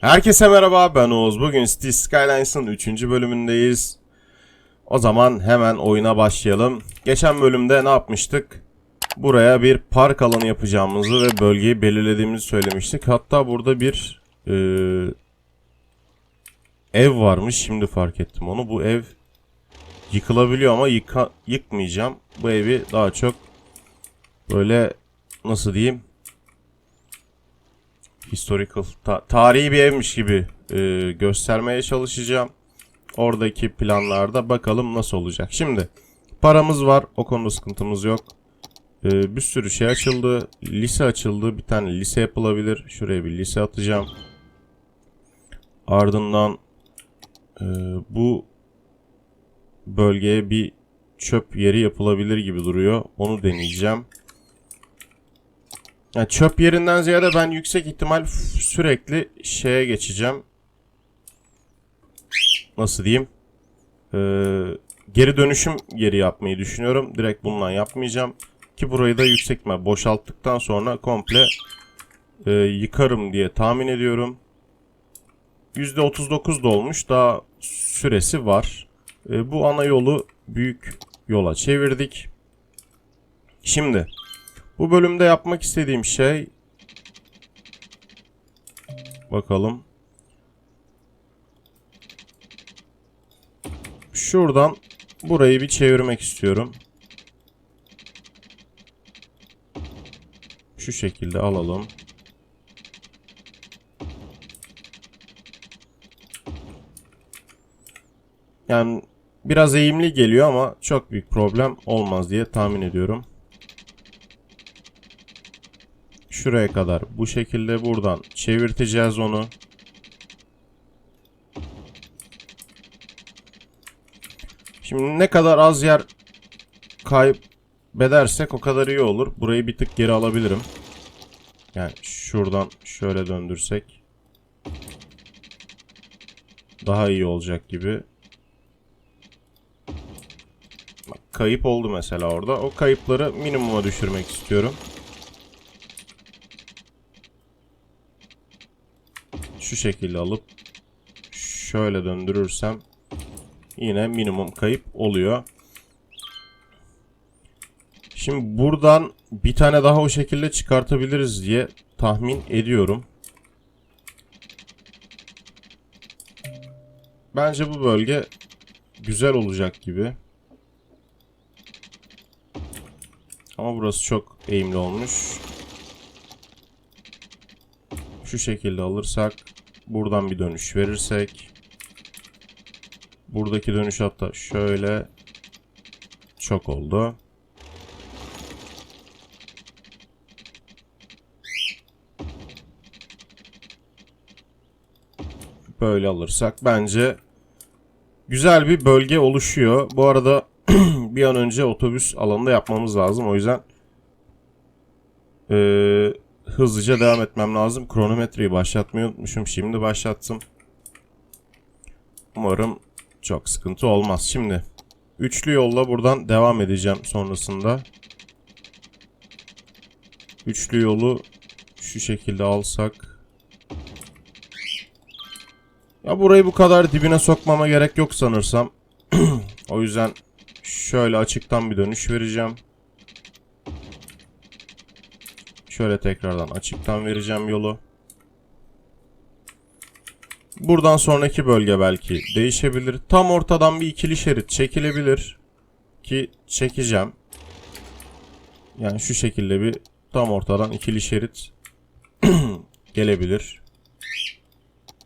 Herkese merhaba ben Oğuz. Bugün City Skylines'ın 3. bölümündeyiz. O zaman hemen oyuna başlayalım. Geçen bölümde ne yapmıştık? Buraya bir park alanı yapacağımızı ve bölgeyi belirlediğimizi söylemiştik. Hatta burada bir e, ev varmış. Şimdi fark ettim onu. Bu ev yıkılabiliyor ama yıka, yıkmayacağım. Bu evi daha çok böyle nasıl diyeyim? Historical ta- tarihi bir evmiş gibi e, göstermeye çalışacağım. Oradaki planlarda bakalım nasıl olacak. Şimdi paramız var. O konuda sıkıntımız yok. E, bir sürü şey açıldı. Lise açıldı. Bir tane lise yapılabilir. Şuraya bir lise atacağım. Ardından e, bu bölgeye bir çöp yeri yapılabilir gibi duruyor. Onu deneyeceğim. Yani çöp yerinden ziyade ben yüksek ihtimal sürekli şeye geçeceğim. Nasıl diyeyim? Ee, geri dönüşüm yeri yapmayı düşünüyorum. Direkt bundan yapmayacağım. Ki burayı da yüksek ihtimal boşalttıktan sonra komple e, yıkarım diye tahmin ediyorum. %39 dolmuş. Daha süresi var. E, bu ana yolu büyük yola çevirdik. Şimdi bu bölümde yapmak istediğim şey bakalım. Şuradan burayı bir çevirmek istiyorum. Şu şekilde alalım. Yani biraz eğimli geliyor ama çok büyük problem olmaz diye tahmin ediyorum. Şuraya kadar bu şekilde buradan çevirteceğiz onu. Şimdi ne kadar az yer kaybedersek o kadar iyi olur. Burayı bir tık geri alabilirim. Yani şuradan şöyle döndürsek daha iyi olacak gibi. Bak, kayıp oldu mesela orada. O kayıpları minimuma düşürmek istiyorum. Şu şekilde alıp şöyle döndürürsem yine minimum kayıp oluyor. Şimdi buradan bir tane daha o şekilde çıkartabiliriz diye tahmin ediyorum. Bence bu bölge güzel olacak gibi. Ama burası çok eğimli olmuş. Şu şekilde alırsak Buradan bir dönüş verirsek. Buradaki dönüş hatta şöyle çok oldu. Böyle alırsak bence güzel bir bölge oluşuyor. Bu arada bir an önce otobüs alanında yapmamız lazım. O yüzden ee, hızlıca devam etmem lazım. Kronometreyi başlatmayı unutmuşum. Şimdi başlattım. Umarım çok sıkıntı olmaz. Şimdi üçlü yolla buradan devam edeceğim sonrasında. Üçlü yolu şu şekilde alsak. Ya burayı bu kadar dibine sokmama gerek yok sanırsam. o yüzden şöyle açıktan bir dönüş vereceğim. Şöyle tekrardan açıktan vereceğim yolu. Buradan sonraki bölge belki değişebilir. Tam ortadan bir ikili şerit çekilebilir. Ki çekeceğim. Yani şu şekilde bir tam ortadan ikili şerit gelebilir.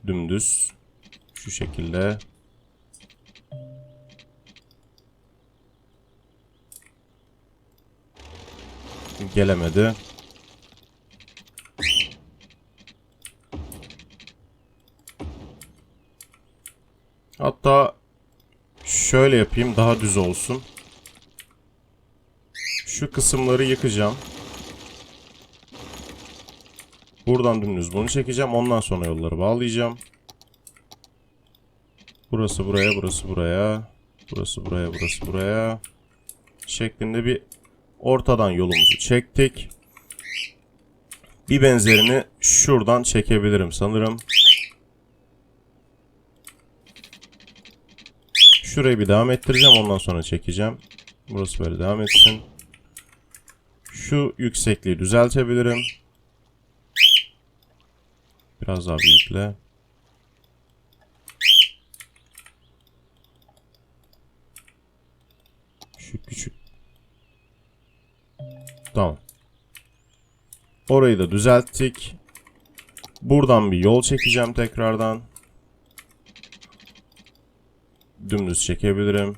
Dümdüz. Şu şekilde. Gelemedi. Hatta şöyle yapayım daha düz olsun. Şu kısımları yıkacağım. Buradan dümdüz bunu çekeceğim. Ondan sonra yolları bağlayacağım. Burası buraya, burası buraya. Burası buraya, burası buraya. Şeklinde bir ortadan yolumuzu çektik. Bir benzerini şuradan çekebilirim sanırım. Şurayı bir devam ettireceğim ondan sonra çekeceğim. Burası böyle devam etsin. Şu yüksekliği düzeltebilirim. Biraz daha büyükle. Şu küçük. Tamam. Orayı da düzelttik. Buradan bir yol çekeceğim tekrardan. Dümdüz çekebilirim.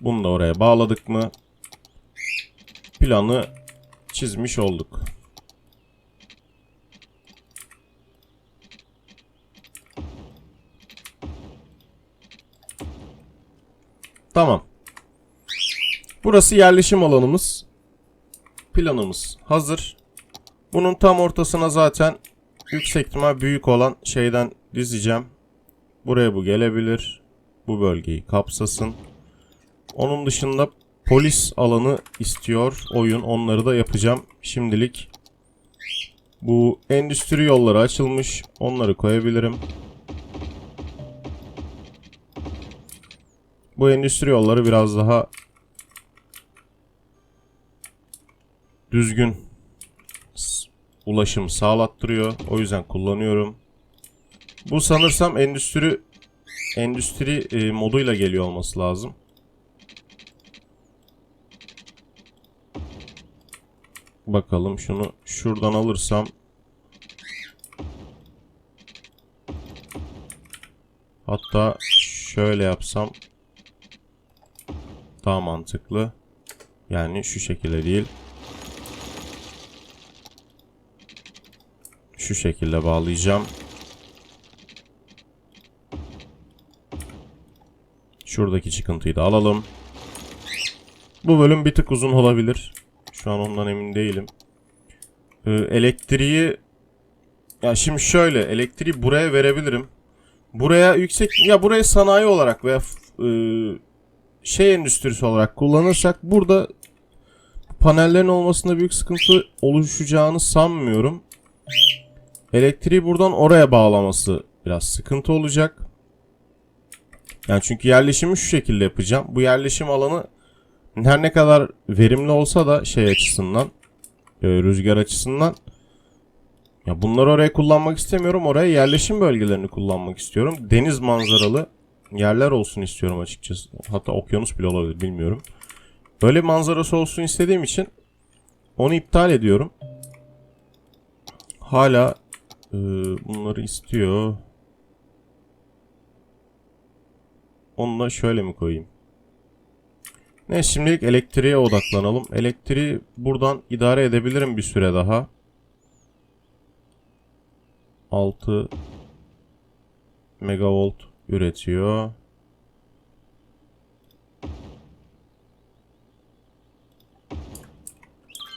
Bunu da oraya bağladık mı? Planı çizmiş olduk. Tamam. Burası yerleşim alanımız. Planımız hazır. Bunun tam ortasına zaten yüksek ihtimal büyük olan şeyden dizeceğim. Buraya bu gelebilir. Bu bölgeyi kapsasın. Onun dışında polis alanı istiyor oyun. Onları da yapacağım. Şimdilik bu endüstri yolları açılmış. Onları koyabilirim. Bu endüstri yolları biraz daha düzgün ulaşım sağlattırıyor. O yüzden kullanıyorum. Bu sanırsam endüstri endüstri e, moduyla geliyor olması lazım. Bakalım şunu şuradan alırsam Hatta şöyle yapsam daha mantıklı. Yani şu şekilde değil. Şu şekilde bağlayacağım. Şuradaki çıkıntıyı da alalım. Bu bölüm bir tık uzun olabilir. Şu an ondan emin değilim. Ee, elektriği ya şimdi şöyle elektriği buraya verebilirim. Buraya yüksek ya buraya sanayi olarak veya e, şey endüstrisi olarak kullanırsak burada panellerin olmasında büyük sıkıntı oluşacağını sanmıyorum. Elektriği buradan oraya bağlaması biraz sıkıntı olacak. Yani çünkü yerleşimi şu şekilde yapacağım. Bu yerleşim alanı her ne kadar verimli olsa da şey açısından, e, rüzgar açısından ya bunları oraya kullanmak istemiyorum. Oraya yerleşim bölgelerini kullanmak istiyorum. Deniz manzaralı yerler olsun istiyorum açıkçası. Hatta okyanus bile olabilir bilmiyorum. Böyle manzarası olsun istediğim için onu iptal ediyorum. Hala e, bunları istiyor. Onu da şöyle mi koyayım? Ne şimdilik elektriğe odaklanalım. Elektriği buradan idare edebilirim bir süre daha. 6 megavolt üretiyor.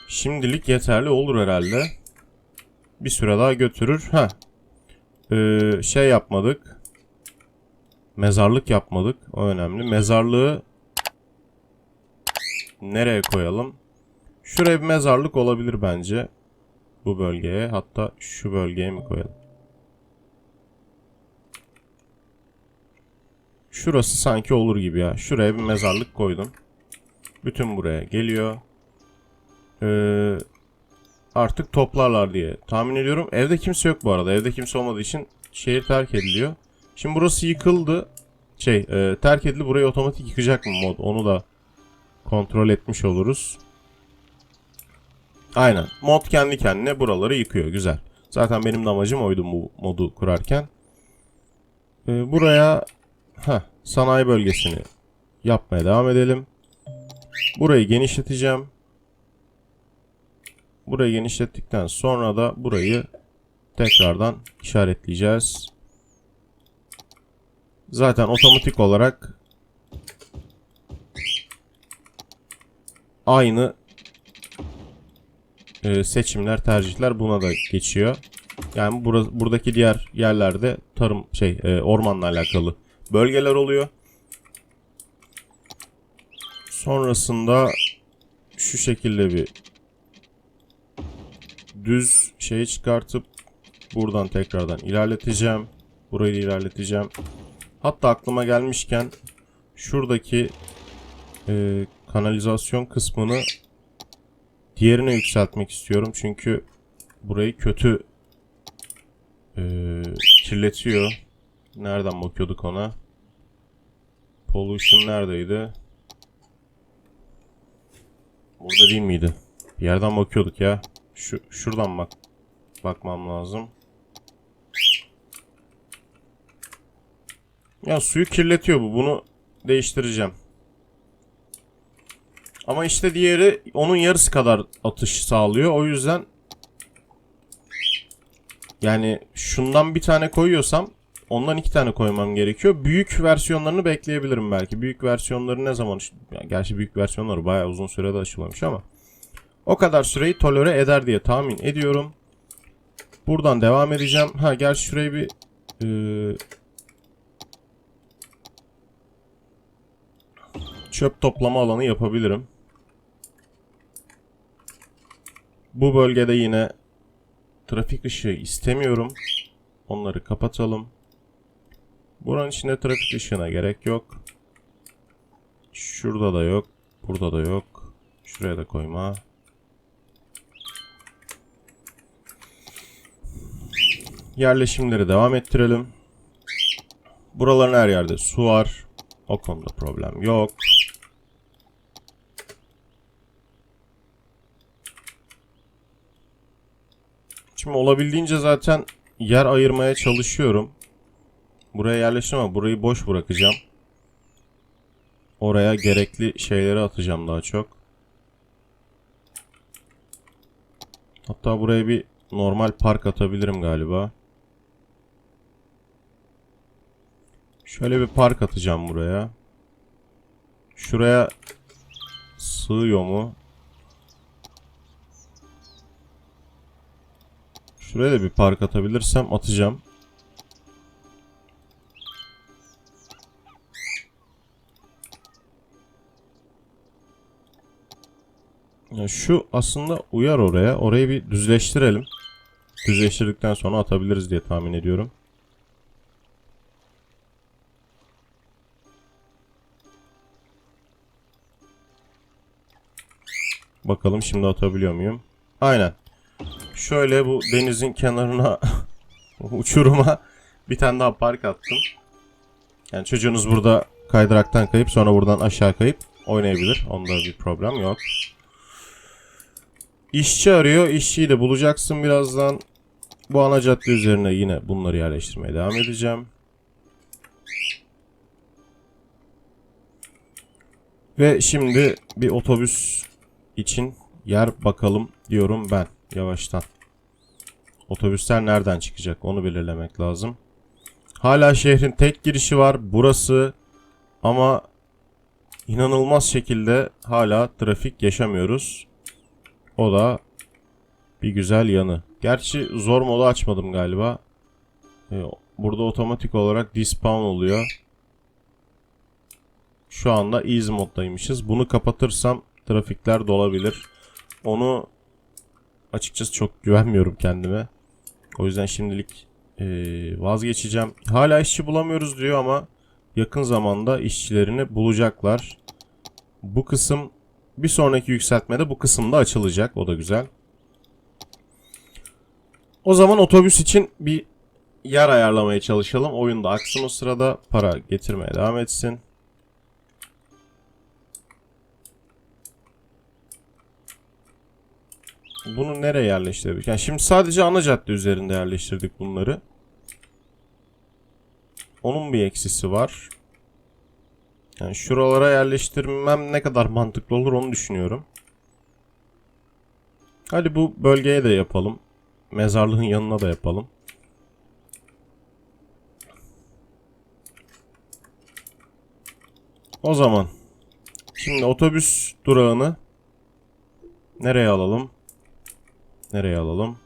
Şimdilik yeterli olur herhalde. Bir süre daha götürür. Ha. Ee, şey yapmadık. Mezarlık yapmadık. O önemli. Mezarlığı nereye koyalım? Şuraya bir mezarlık olabilir bence. Bu bölgeye. Hatta şu bölgeye mi koyalım? Şurası sanki olur gibi ya. Şuraya bir mezarlık koydum. Bütün buraya geliyor. Ee, artık toplarlar diye tahmin ediyorum. Evde kimse yok bu arada. Evde kimse olmadığı için şehir terk ediliyor. Şimdi burası yıkıldı. Şey, e, terk edildi. Burayı otomatik yıkacak mı mod? Onu da kontrol etmiş oluruz. Aynen. Mod kendi kendine buraları yıkıyor. Güzel. Zaten benim de amacım oydu bu modu kurarken. Ee, buraya heh, sanayi bölgesini yapmaya devam edelim. Burayı genişleteceğim. Burayı genişlettikten sonra da burayı tekrardan işaretleyeceğiz. Zaten otomatik olarak aynı e, seçimler, tercihler buna da geçiyor. Yani bura, buradaki diğer yerlerde tarım şey e, ormanla alakalı bölgeler oluyor. Sonrasında şu şekilde bir düz şeyi çıkartıp buradan tekrardan ilerleteceğim. Burayı ilerleteceğim. Hatta aklıma gelmişken şuradaki e, kanalizasyon kısmını diğerine yükseltmek istiyorum. Çünkü burayı kötü e, kirletiyor. Nereden bakıyorduk ona? Pollution neredeydi? Burada değil miydi? Bir yerden bakıyorduk ya. Şu şuradan bak. Bakmam lazım. Ya suyu kirletiyor bu. Bunu değiştireceğim. Ama işte diğeri onun yarısı kadar atış sağlıyor. O yüzden yani şundan bir tane koyuyorsam ondan iki tane koymam gerekiyor. Büyük versiyonlarını bekleyebilirim belki. Büyük versiyonları ne zaman... Gerçi büyük versiyonları bayağı uzun sürede aşılamış ama. O kadar süreyi tolere eder diye tahmin ediyorum. Buradan devam edeceğim. Ha gerçi şurayı bir... e, çöp toplama alanı yapabilirim. Bu bölgede yine trafik ışığı istemiyorum. Onları kapatalım. Buranın içinde trafik ışığına gerek yok. Şurada da yok. Burada da yok. Şuraya da koyma. Yerleşimleri devam ettirelim. Buraların her yerde su var. O konuda problem yok. Şimdi olabildiğince zaten yer ayırmaya çalışıyorum. Buraya yerleştim ama burayı boş bırakacağım. Oraya gerekli şeyleri atacağım daha çok. Hatta buraya bir normal park atabilirim galiba. Şöyle bir park atacağım buraya. Şuraya sığıyor mu? Şuraya da bir park atabilirsem atacağım. Ya şu aslında uyar oraya. Orayı bir düzleştirelim. Düzleştirdikten sonra atabiliriz diye tahmin ediyorum. Bakalım şimdi atabiliyor muyum? Aynen. Şöyle bu denizin kenarına uçuruma bir tane daha park attım. Yani çocuğunuz burada kaydıraktan kayıp sonra buradan aşağı kayıp oynayabilir. Onda bir problem yok. İşçi arıyor. İşçiyi de bulacaksın birazdan. Bu ana cadde üzerine yine bunları yerleştirmeye devam edeceğim. Ve şimdi bir otobüs için yer bakalım diyorum ben yavaştan. Otobüsler nereden çıkacak onu belirlemek lazım. Hala şehrin tek girişi var burası ama inanılmaz şekilde hala trafik yaşamıyoruz. O da bir güzel yanı. Gerçi zor modu açmadım galiba. Ee, Burada otomatik olarak despawn oluyor. Şu anda easy moddaymışız. Bunu kapatırsam trafikler dolabilir. Onu açıkçası çok güvenmiyorum kendime. O yüzden şimdilik eee, vazgeçeceğim. Hala işçi bulamıyoruz diyor ama yakın zamanda işçilerini bulacaklar. Bu kısım bir sonraki yükseltmede bu kısım da açılacak. O da güzel. O zaman otobüs için bir yer ayarlamaya çalışalım. Oyunda aksın o sırada para getirmeye devam etsin. Bunu nereye yerleştirdik? Yani şimdi sadece ana cadde üzerinde yerleştirdik bunları. Onun bir eksisi var. Yani şuralara yerleştirmem ne kadar mantıklı olur onu düşünüyorum. Hadi bu bölgeye de yapalım. Mezarlığın yanına da yapalım. O zaman şimdi otobüs durağını nereye alalım? Nereye alalım?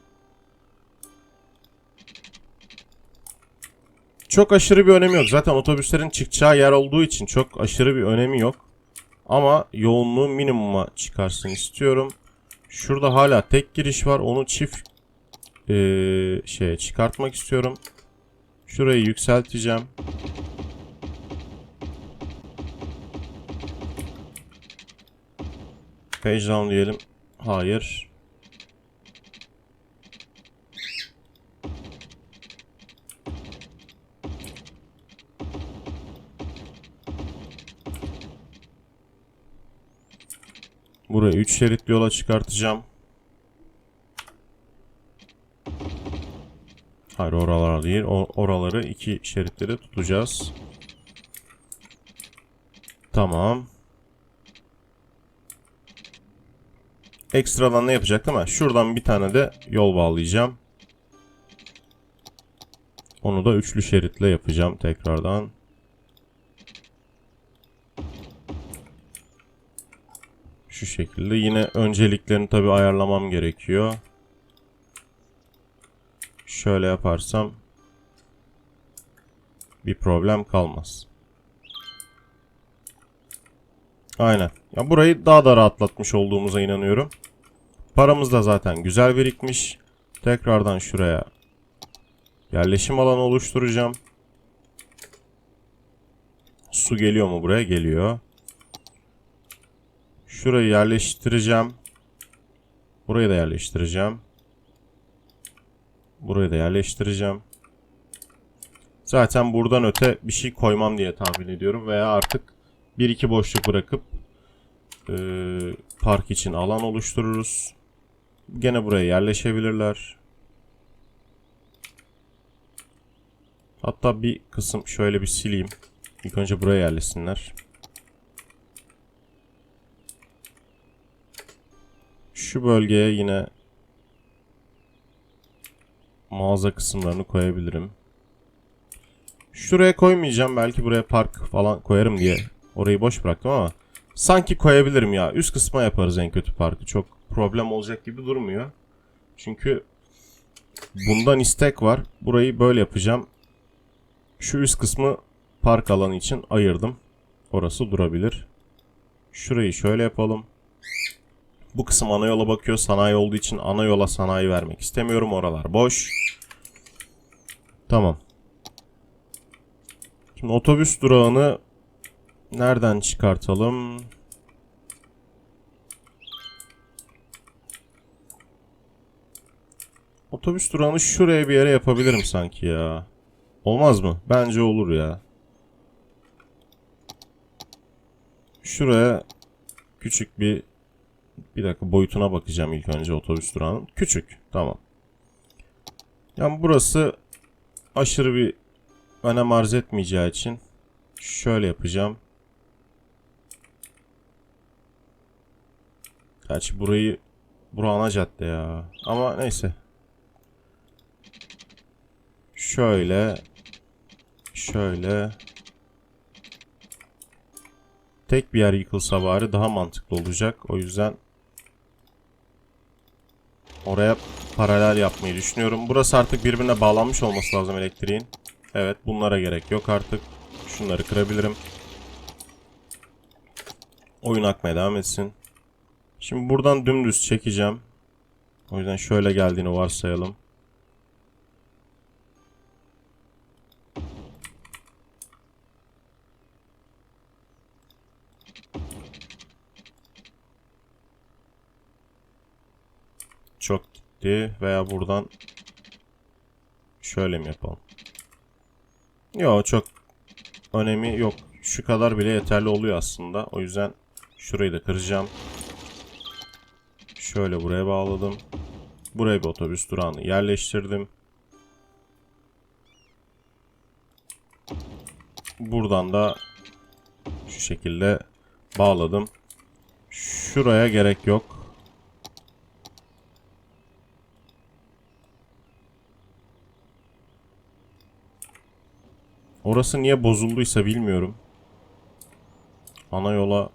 Çok aşırı bir önemi yok. Zaten otobüslerin çıkacağı yer olduğu için çok aşırı bir önemi yok. Ama yoğunluğu minimuma çıkarsın istiyorum. Şurada hala tek giriş var. Onu çift e, şeye çıkartmak istiyorum. Şurayı yükselteceğim. Page down diyelim. Hayır. Buraya 3 şeritli yola çıkartacağım. Hayır oralar değil. Oraları iki şeritleri tutacağız. Tamam. Ekstradan ne yapacaktım ama şuradan bir tane de yol bağlayacağım. Onu da üçlü şeritle yapacağım tekrardan. Şu şekilde. Yine önceliklerini tabi ayarlamam gerekiyor. Şöyle yaparsam bir problem kalmaz. Aynen. Ya burayı daha da rahatlatmış olduğumuza inanıyorum. Paramız da zaten güzel birikmiş. Tekrardan şuraya yerleşim alanı oluşturacağım. Su geliyor mu buraya? Geliyor. Şurayı yerleştireceğim. Burayı da yerleştireceğim. Burayı da yerleştireceğim. Zaten buradan öte bir şey koymam diye tahmin ediyorum. Veya artık bir iki boşluk bırakıp e, park için alan oluştururuz. Gene buraya yerleşebilirler. Hatta bir kısım şöyle bir sileyim. İlk önce buraya yerleşsinler. Şu bölgeye yine mağaza kısımlarını koyabilirim. Şuraya koymayacağım. Belki buraya park falan koyarım diye orayı boş bıraktım ama sanki koyabilirim ya. Üst kısma yaparız en kötü parkı. Çok problem olacak gibi durmuyor. Çünkü bundan istek var. Burayı böyle yapacağım. Şu üst kısmı park alanı için ayırdım. Orası durabilir. Şurayı şöyle yapalım. Bu kısım ana yola bakıyor. Sanayi olduğu için ana yola sanayi vermek istemiyorum. Oralar boş. Tamam. Şimdi otobüs durağını nereden çıkartalım? Otobüs durağını şuraya bir yere yapabilirim sanki ya. Olmaz mı? Bence olur ya. Şuraya küçük bir bir dakika boyutuna bakacağım ilk önce otobüs durağının. Küçük. Tamam. Yani burası aşırı bir önem arz etmeyeceği için şöyle yapacağım. Gerçi burayı bura ana cadde ya. Ama neyse. Şöyle şöyle tek bir yer yıkılsa bari daha mantıklı olacak. O yüzden oraya paralel yapmayı düşünüyorum. Burası artık birbirine bağlanmış olması lazım elektriğin. Evet bunlara gerek yok artık. Şunları kırabilirim. Oyun akmaya devam etsin. Şimdi buradan dümdüz çekeceğim. O yüzden şöyle geldiğini varsayalım. Çok gitti veya buradan şöyle mi yapalım? Yok çok önemi yok. Şu kadar bile yeterli oluyor aslında. O yüzden şurayı da kıracağım. Şöyle buraya bağladım. Buraya bir otobüs durağını yerleştirdim. Buradan da şu şekilde bağladım. Şuraya gerek yok. Orası niye bozulduysa bilmiyorum. Ana yola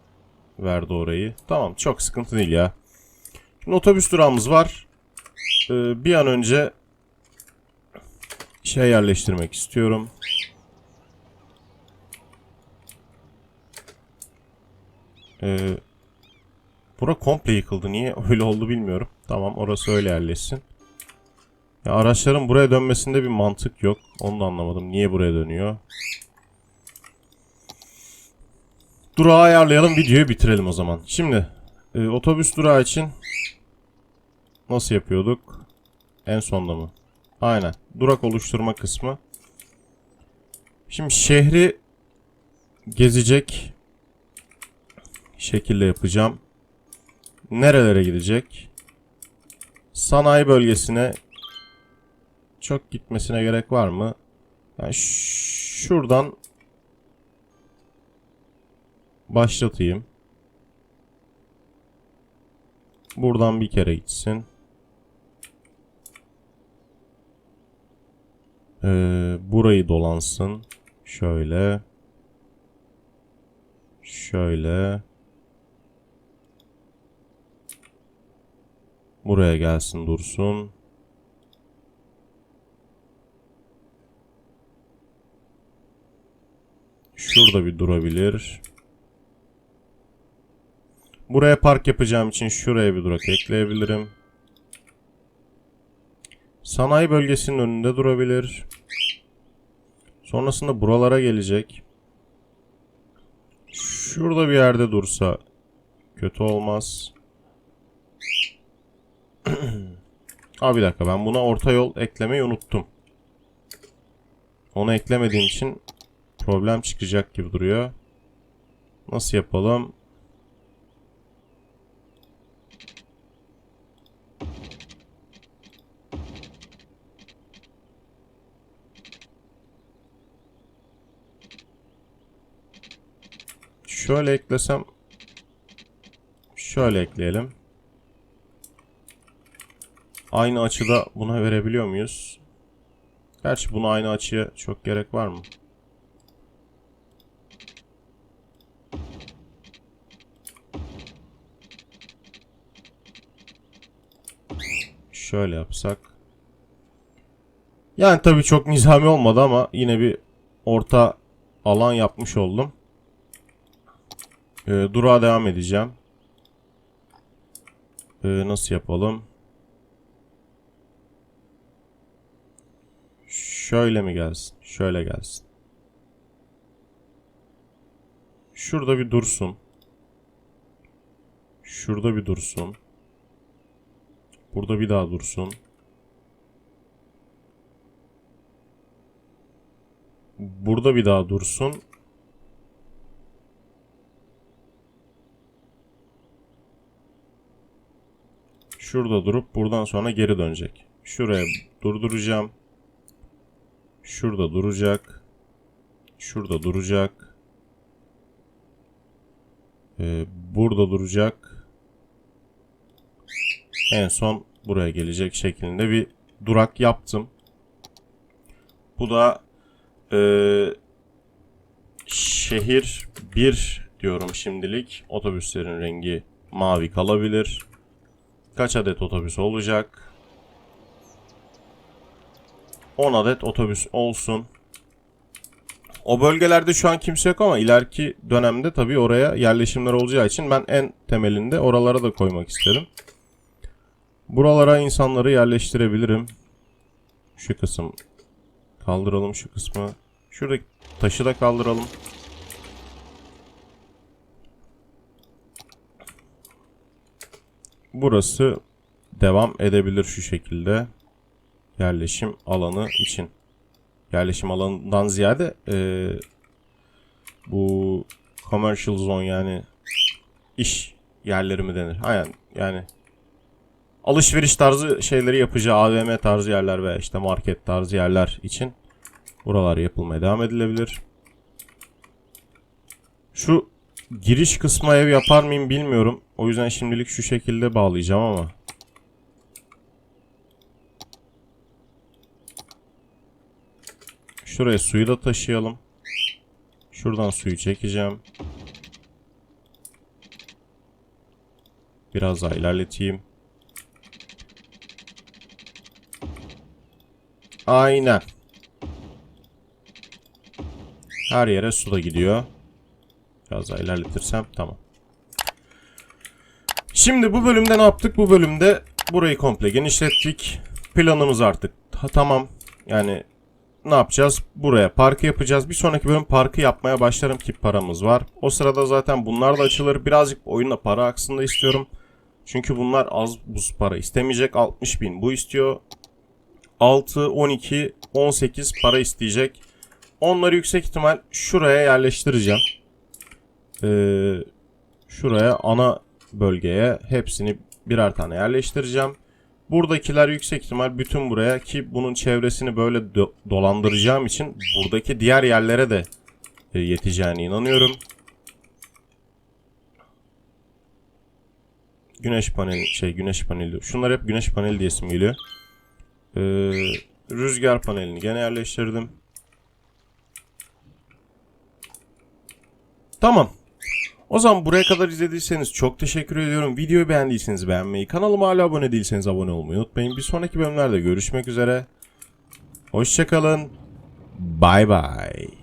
verdi orayı. Tamam çok sıkıntı değil ya. Şimdi otobüs durağımız var. Ee, bir an önce şey yerleştirmek istiyorum. Ee, bura komple yıkıldı. Niye öyle oldu bilmiyorum. Tamam orası öyle yerleşsin. Ya araçların buraya dönmesinde bir mantık yok. Onu da anlamadım. Niye buraya dönüyor? Durağı ayarlayalım. Videoyu bitirelim o zaman. Şimdi e, otobüs durağı için nasıl yapıyorduk? En sonda mı? Aynen. Durak oluşturma kısmı. Şimdi şehri gezecek şekilde yapacağım. Nerelere gidecek? Sanayi bölgesine çok gitmesine gerek var mı? Yani şuradan başlatayım. Buradan bir kere gitsin. Ee, burayı dolansın. Şöyle. Şöyle. Buraya gelsin dursun. Şurada bir durabilir. Buraya park yapacağım için şuraya bir durak ekleyebilirim. Sanayi bölgesinin önünde durabilir. Sonrasında buralara gelecek. Şurada bir yerde dursa kötü olmaz. Aa bir dakika ben buna orta yol eklemeyi unuttum. Onu eklemediğim için problem çıkacak gibi duruyor. Nasıl yapalım? Şöyle eklesem şöyle ekleyelim. Aynı açıda buna verebiliyor muyuz? Gerçi buna aynı açıya çok gerek var mı? Şöyle yapsak. Yani tabii çok nizami olmadı ama yine bir orta alan yapmış oldum. Ee, durağa devam edeceğim. Ee, nasıl yapalım? Şöyle mi gelsin? Şöyle gelsin. Şurada bir dursun. Şurada bir dursun. Burada bir daha dursun. Burada bir daha dursun. Şurada durup buradan sonra geri dönecek. Şuraya durduracağım. Şurada duracak. Şurada duracak. Ee, burada duracak. En son buraya gelecek şeklinde bir durak yaptım. Bu da eee, şehir 1 diyorum şimdilik. Otobüslerin rengi mavi kalabilir. Kaç adet otobüs olacak? 10 adet otobüs olsun. O bölgelerde şu an kimse yok ama ileriki dönemde tabii oraya yerleşimler olacağı için ben en temelinde oralara da koymak isterim. Buralara insanları yerleştirebilirim. Şu kısım kaldıralım şu kısmı. Şuradaki taşı da kaldıralım. Burası devam edebilir şu şekilde. Yerleşim alanı için. Yerleşim alanından ziyade eee, bu commercial zone yani iş yerleri mi denir? Aynen yani alışveriş tarzı şeyleri yapacağı AVM tarzı yerler ve işte market tarzı yerler için buralar yapılmaya devam edilebilir. Şu giriş kısmı ev yapar mıyım bilmiyorum. O yüzden şimdilik şu şekilde bağlayacağım ama. Şuraya suyu da taşıyalım. Şuradan suyu çekeceğim. Biraz daha ilerleteyim. Aynen. Her yere su da gidiyor. Biraz daha ilerletirsem tamam. Şimdi bu bölümde ne yaptık? Bu bölümde burayı komple genişlettik. Planımız artık ta- tamam. Yani ne yapacağız? Buraya parkı yapacağız. Bir sonraki bölüm parkı yapmaya başlarım ki paramız var. O sırada zaten bunlar da açılır. Birazcık oyunda para aksın da istiyorum. Çünkü bunlar az buz para istemeyecek. 60 bin bu istiyor. 6, 12, 18 para isteyecek. Onları yüksek ihtimal şuraya yerleştireceğim. Ee, şuraya ana bölgeye hepsini birer tane yerleştireceğim. Buradakiler yüksek ihtimal bütün buraya ki bunun çevresini böyle do- dolandıracağım için buradaki diğer yerlere de e, yeteceğine inanıyorum. Güneş paneli şey güneş paneli. Şunlar hep güneş paneli diye isim geliyor. Ee, rüzgar panelini gene yerleştirdim. Tamam. O zaman buraya kadar izlediyseniz çok teşekkür ediyorum. Videoyu beğendiyseniz beğenmeyi, kanalıma hala abone değilseniz abone olmayı unutmayın. Bir sonraki bölümlerde görüşmek üzere. Hoşçakalın. Bay bay.